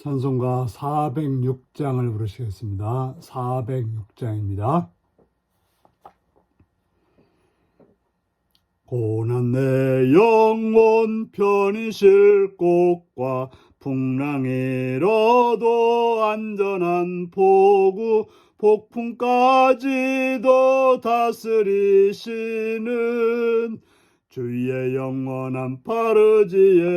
찬송가 406장을 부르시겠습니다. 406장입니다. 고난 내 영혼 편히 쉴 곳과 풍랑이로도 안전한 포구 폭풍까지도 다스리시는 주의 영원한 파르지에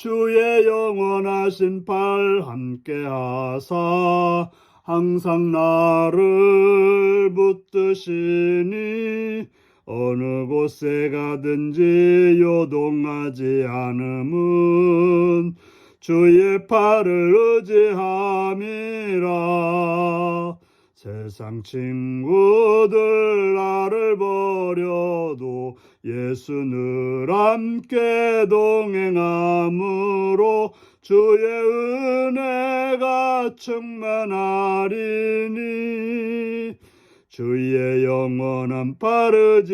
주의 영원하신 팔 함께 하사 항상 나를 붙드시니 어느 곳에 가든지 요동하지 않음은 주의 팔을 의지함이라. 세상 친구들 나를 버 예수 늘 함께 동행함으로 주의 은혜가 충만하리니 주의 영원한 파르지에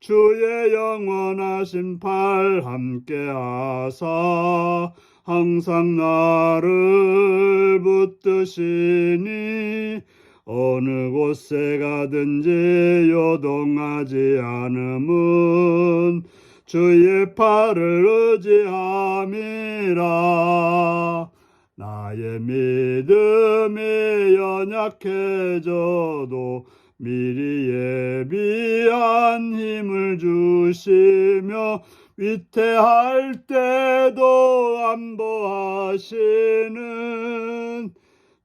주의 영원하신 팔 함께 하사 항상 나를 붙드시니 어느 곳에 가든지 요동하지 않음은 주의 팔을 의지함이라. 나의 믿음이 연약해져도 미리 예비한 힘을 주시며 위태할 때도 안보하시는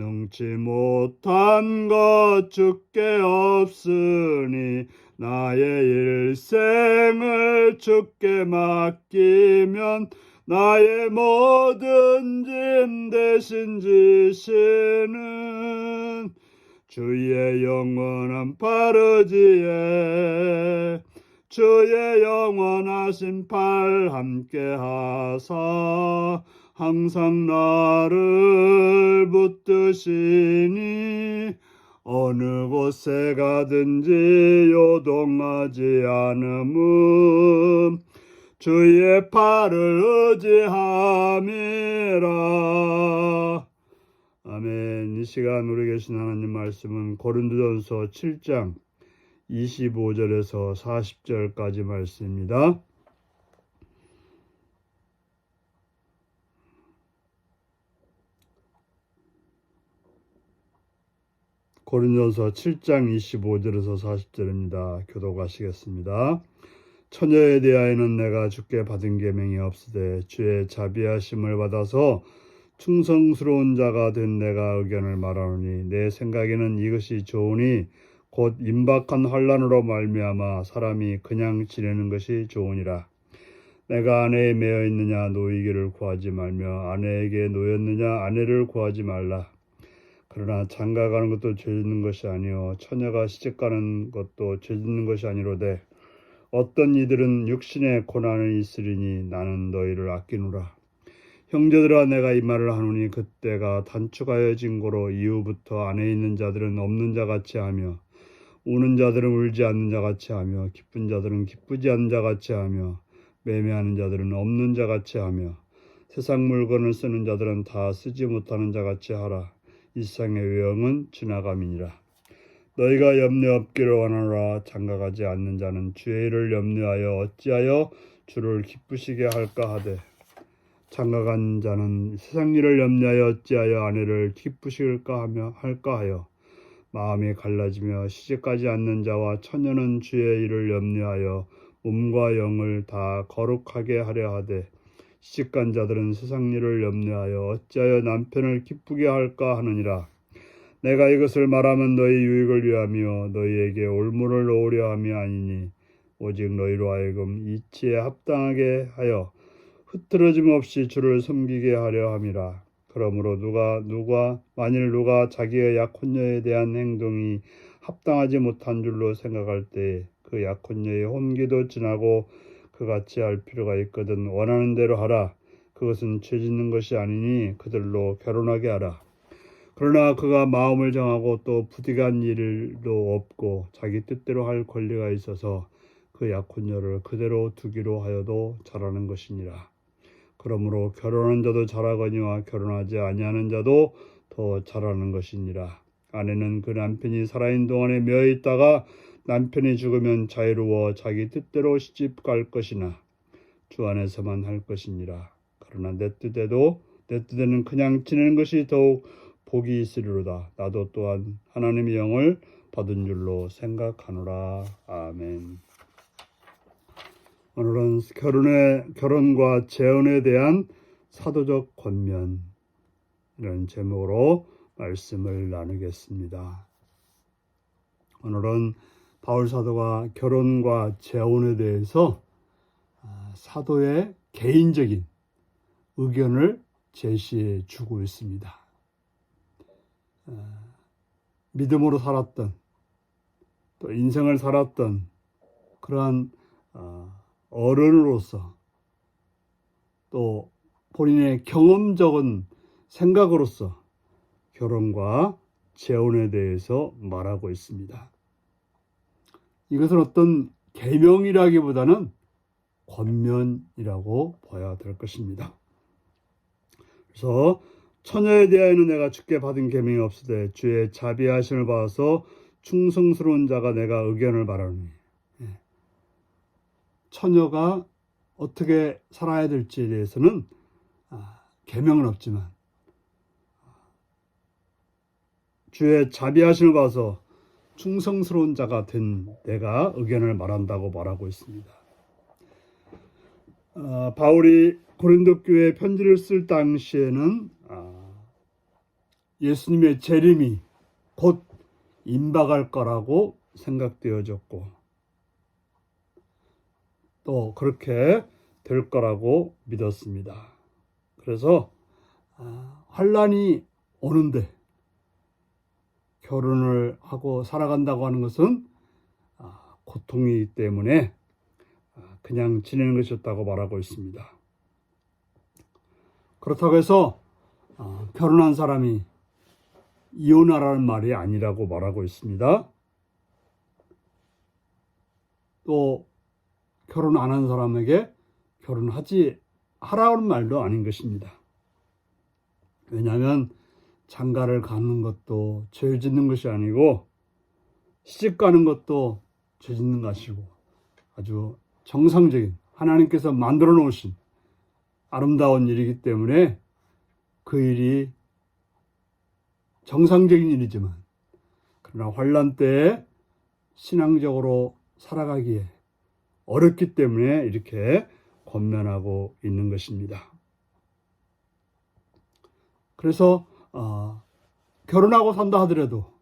능치 못한 것 주께 없으니 나의 일생을 주께 맡기면 나의 모든 짐 대신 지시는 주의 영원한 파르지에 주의 영원하신 팔 함께 하사 항상 나를 붙드시니 어느 곳에 가든지 요동하지 않음은 주의 팔을 의지함이라. 아멘. 이 시간 우리 계신 하나님 말씀은 고린도전서 7장 25절에서 40절까지 말씀입니다. 고린도전서 7장 25절에서 40절입니다. 교도가시겠습니다. 처녀에 대하여는 내가 주께 받은 계명이 없으되 주의 자비하심을 받아서 충성스러운 자가 된 내가 의견을 말하노니 내 생각에는 이것이 좋으니 곧 임박한 환란으로 말미암아 사람이 그냥 지내는 것이 좋으니라. 내가 아내에 매여 있느냐 노이기를 구하지 말며 아내에게 놓였느냐 아내를 구하지 말라. 그러나 장가 가는 것도 죄 짓는 것이 아니요 처녀가 시집 가는 것도 죄 짓는 것이 아니로되 어떤 이들은 육신의 고난이 있으리니 나는 너희를 아끼노라. 형제들아 내가 이 말을 하노니 그때가 단축하여 진 고로 이후부터 안에 있는 자들은 없는 자 같이 하며 우는 자들은 울지 않는 자 같이 하며 기쁜 자들은 기쁘지 않는 자 같이 하며 매매하는 자들은 없는 자 같이 하며 세상 물건을 쓰는 자들은 다 쓰지 못하는 자 같이 하라. 이 세상의 외형은 지나감이니라. 너희가 염려 없기를 원하노라. 장가가지 않는 자는 주의 일을 염려하여 어찌하여 주를 기쁘시게 할까 하되. 장가간 자는 세상 일을 염려하여 어찌하여 아내를 기쁘실까 하며 할까 하여. 마음이 갈라지며 시집가지 않는 자와 처녀는 주의 일을 염려하여 몸과 영을 다 거룩하게 하려 하되 시집간 자들은 세상 일을 염려하여 어찌하여 남편을 기쁘게 할까 하느니라. 내가 이것을 말하면 너희 유익을 위하며 너희에게 올무를 놓으려 함이 아니니 오직 너희로 하여금 이치에 합당하게 하여 흐트러짐 없이 주를 섬기게 하려 함이라. 그러므로 누가 누가 만일 누가 자기의 약혼녀에 대한 행동이 합당하지 못한 줄로 생각할 때 그 약혼녀의 혼기도 지나고 그같이 할 필요가 있거든 원하는 대로 하라. 그것은 죄 짓는 것이 아니니 그들로 결혼하게 하라. 그러나 그가 마음을 정하고 또 부디간 일도 없고 자기 뜻대로 할 권리가 있어서 그 약혼녀를 그대로 두기로 하여도 잘하는 것이니라. 그러므로 결혼한 자도 잘하거니와 결혼하지 아니하는 자도 더 잘하는 것이니라. 아내는 그 남편이 살아있는 동안에 며 있다가 남편이 죽으면 자유로워 자기 뜻대로 시집 갈 것이나 주 안에서만 할 것이니라. 그러나 내 뜻에도 내 뜻에는 그냥 지내는 것이 더욱 복이 있으리로다. 나도 또한 하나님의 영을 받은 줄로 생각하노라. 아멘. 오늘은 결혼의 결혼과 재혼에 대한 사도적 권면 이런 제목으로 말씀을 나누겠습니다. 오늘은 바울 사도가 결혼과 재혼에 대해서 아, 사도의 개인적인 의견을 제시해 주고 있습니다. 아, 믿음으로 살았던 또 인생을 살았던 그러한 어, 어른으로서 또 본인의 경험적인 생각으로서 결혼과 재혼에 대해서 말하고 있습니다. 이것은 어떤 계명이라기보다는 권면이라고 봐야 될 것입니다. 그래서 처녀에 대하여는 내가 주께 받은 계명이 없으되 주의 자비하심을 받아서 충성스러운 자가 내가 의견을 말하노니 처녀가 어떻게 살아야 될지에 대해서는 아, 계명은 없지만 주의 자비하심을 봐서 충성스러운 자가 된 내가 의견을 말한다고 말하고 있습니다. 아, 바울이 고린도 교회 편지를 쓸 당시에는 아, 예수님의 재림이 곧 임박할 거라고 생각되어졌고 또 그렇게 될 거라고 믿었습니다. 그래서 아, 환란이 오는데 결혼을 하고 살아간다고 하는 것은 아, 고통이기 때문에 아, 그냥 지내는 것이었다고 말하고 있습니다. 그렇다고 해서 아, 결혼한 사람이 이혼하라는 말이 아니라고 말하고 있습니다. 또 결혼 안 한 사람에게 결혼하지 하라는 말도 아닌 것입니다. 왜냐하면 장가를 가는 것도 죄 짓는 것이 아니고 시집 가는 것도 죄 짓는 것이고 아주 정상적인 하나님께서 만들어 놓으신 아름다운 일이기 때문에 그 일이 정상적인 일이지만 그러나 환란 때에 신앙적으로 살아가기에 어렵기 때문에 이렇게 권면하고 있는 것입니다. 그래서 어, 결혼하고 산다 하더라도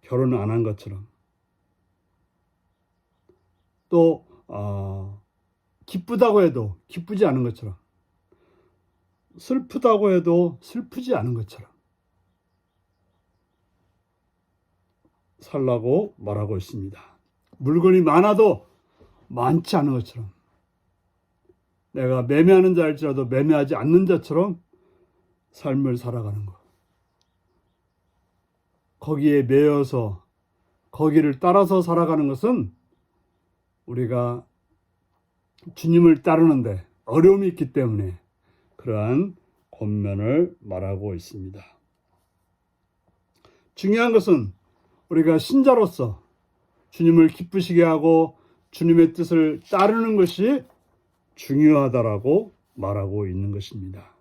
결혼 안한 것처럼. 또 어, 기쁘다고 해도 기쁘지 않은 것처럼. 슬프다고 해도 슬프지 않은 것처럼. 살라고 말하고 있습니다. 물건이 많아도 많지 않은 것처럼. 내가 매매하는 자일지라도 매매하지 않는 자처럼 삶을 살아가는 것. 거기에 매여서 거기를 따라서 살아가는 것은 우리가 주님을 따르는데 어려움이 있기 때문에 그러한 권면을 말하고 있습니다. 중요한 것은 우리가 신자로서 주님을 기쁘시게 하고 주님의 뜻을 따르는 것이 중요하다라고 말하고 있는 것입니다.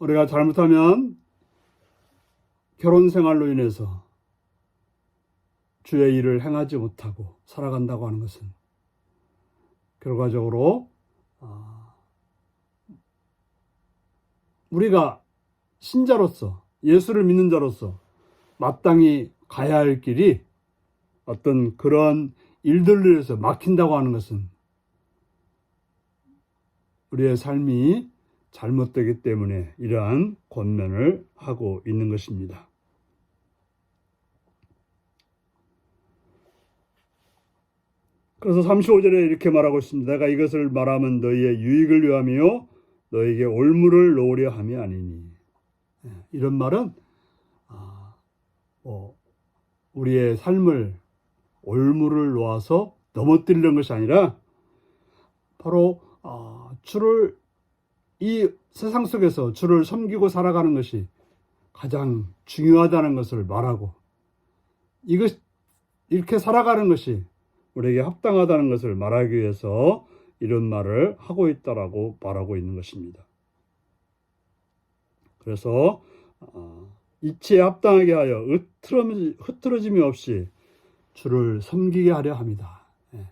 우리가 잘못하면 결혼 생활로 인해서 주의 일을 행하지 못하고 살아간다고 하는 것은 결과적으로 아, 우리가 신자로서 예수를 믿는 자로서 마땅히 가야 할 길이 어떤 그런 일들로 해서 막힌다고 하는 것은 우리의 삶이 잘못되기 때문에 이러한 권면을 하고 있는 것입니다. 그래서 35절에 이렇게 말하고 있습니다. 내가 이것을 말하면 너희의 유익을 위하며 너에게 올무를 놓으려 함이 아니니. 예, 이런 말은 아, 뭐 우리의 삶을 올무를 놓아서 넘어뜨리는 것이 아니라 바로 아, 주를 이 세상 속에서 주를 섬기고 살아가는 것이 가장 중요하다는 것을 말하고 이것 이렇게 살아가는 것이 우리에게 합당하다는 것을 말하기 위해서 이런 말을 하고 있다라고 말하고 있는 것입니다. 그래서 어, 이치에 합당하게 하여 흐트러짐, 흐트러짐이 없이 주를 섬기게 하려 합니다. 예.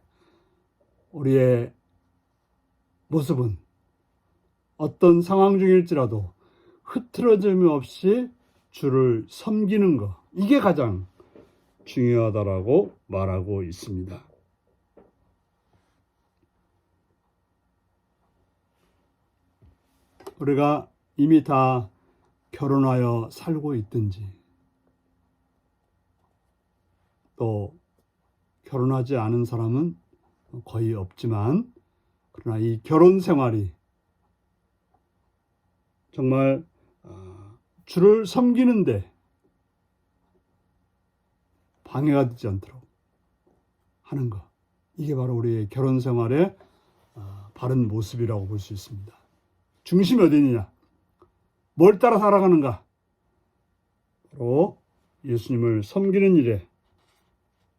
우리의 모습은 어떤 상황 중일지라도 흐트러짐이 없이 주를 섬기는 것 이게 가장 중요하다라고 말하고 있습니다. 우리가 이미 다 결혼하여 살고 있든지 또 결혼하지 않은 사람은 거의 없지만 그러나 이 결혼 생활이 정말 어, 주를 섬기는데 방해가 되지 않도록 하는 것 이게 바로 우리의 결혼 생활의 어, 바른 모습이라고 볼 수 있습니다. 중심이 어디 있느냐? 뭘 따라 살아가는가? 바로 예수님을 섬기는 일에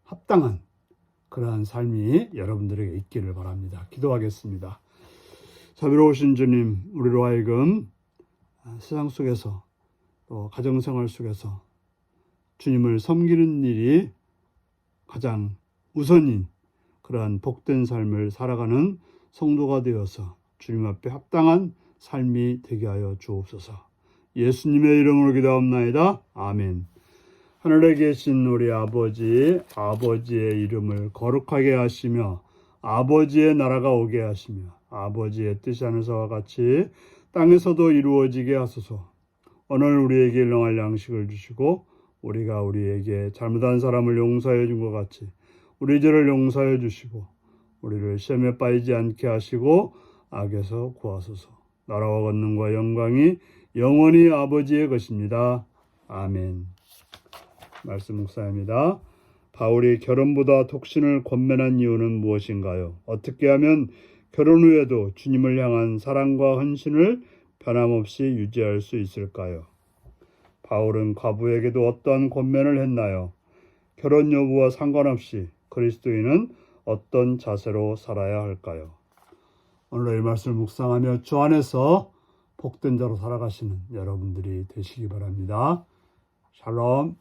합당한 그러한 삶이 여러분들에게 있기를 바랍니다. 기도하겠습니다. 자비로우신 주님, 우리로 하여금 세상 속에서 또 가정생활 속에서 주님을 섬기는 일이 가장 우선인 그러한 복된 삶을 살아가는 성도가 되어서 주님 앞에 합당한 삶이 되게 하여 주옵소서. 예수님의 이름으로 기도합나이다. 아멘. 하늘에 계신 우리 아버지, 아버지의 이름을 거룩하게 하시며 아버지의 나라가 오게 하시며 아버지의 뜻이 하늘서와 같이 땅에서도 이루어지게 하소서. 오늘 우리에게 일용할 양식을 주시고 우리가 우리에게 잘못한 사람을 용서해 준 것 같이 우리 죄를 용서해 주시고 우리를 시험에 빠지지 않게 하시고 악에서 구하소서. 나라와 권능과 영광이 영원히 아버지의 것입니다. 아멘. 말씀 묵사입니다. 바울이 결혼보다 독신을 권면한 이유는 무엇인가요? 어떻게 하면 결혼 후에도 주님을 향한 사랑과 헌신을 변함없이 유지할 수 있을까요? 바울은 과부에게도 어떠한 권면을 했나요? 결혼 여부와 상관없이 그리스도인은 어떤 자세로 살아야 할까요? 오늘 이 말씀을 묵상하며 주 안에서 복된 자로 살아가시는 여러분들이 되시기 바랍니다. 샬롬.